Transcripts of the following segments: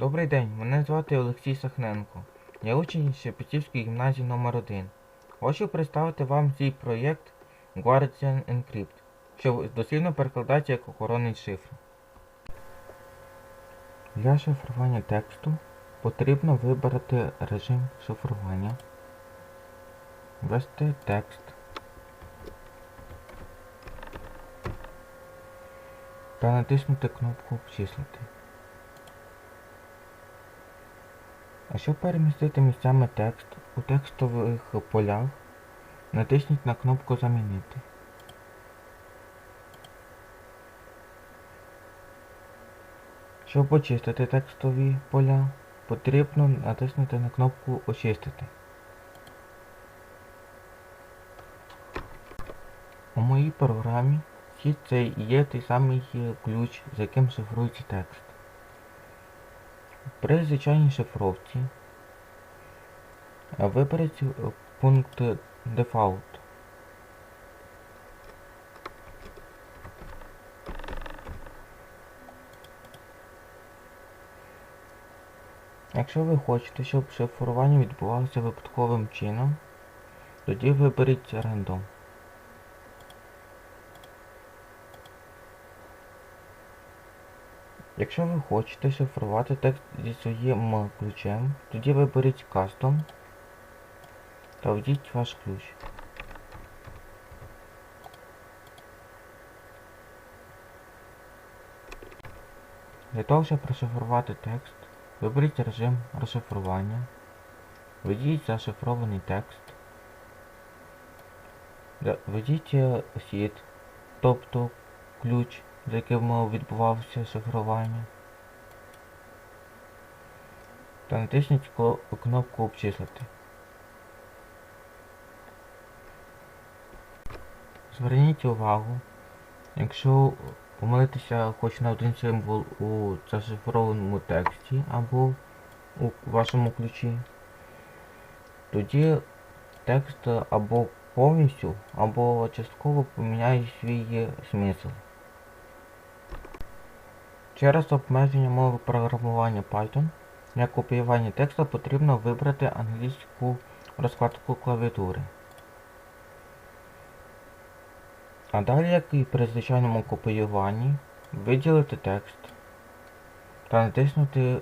Добрий день, мене звати Олексій Сахненко. Я учень Шепетівської гімназії номер 1 Хочу представити вам свій проєкт Guardian Encrypt, що дослівно перекладається як охоронний шифр. Для шифрування тексту потрібно вибрати режим шифрування, ввести текст та натиснути кнопку Обчислити. А щоб перемістити місцями текст у текстових полях, натисніть на кнопку Замінити. Щоб очистити текстові поля, потрібно натиснути на кнопку Очистити. У моїй програмі Сіт це є той самий ключ, з яким шифрується текст. При звичайній шифровці виберіть е, пункт Default. Якщо ви хочете, щоб шифрування відбувалося випадковим чином, тоді виберіть Random. Якщо ви хочете шифрувати текст зі своїм ключем, тоді виберіть Custom та введіть ваш ключ. Для того, щоб розшифрувати текст, виберіть режим розшифрування, введіть зашифрований текст, введіть е, сід, тобто ключ, з яким відбувалося шифрування. Та натисніть кнопку Обчислити. Зверніть увагу, якщо помилитися хоч на один символ у зашифрованому тексті або у вашому ключі, тоді текст або повністю, або частково поміняє свій смисл. Через обмеження мови програмування Python для копіювання тексту потрібно вибрати англійську розкладку клавіатури. А далі, як і при звичайному копіюванні, виділити текст та натиснути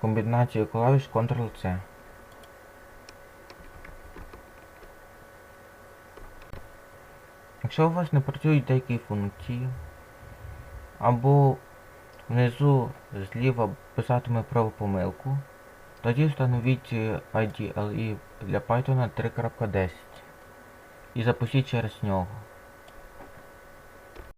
комбінацію клавіш Ctrl-C. Якщо у вас не працюють деякі функції, або внизу зліва писатиме правопомилку, тоді встановіть IDLE для Python 3.10 і запустіть через нього.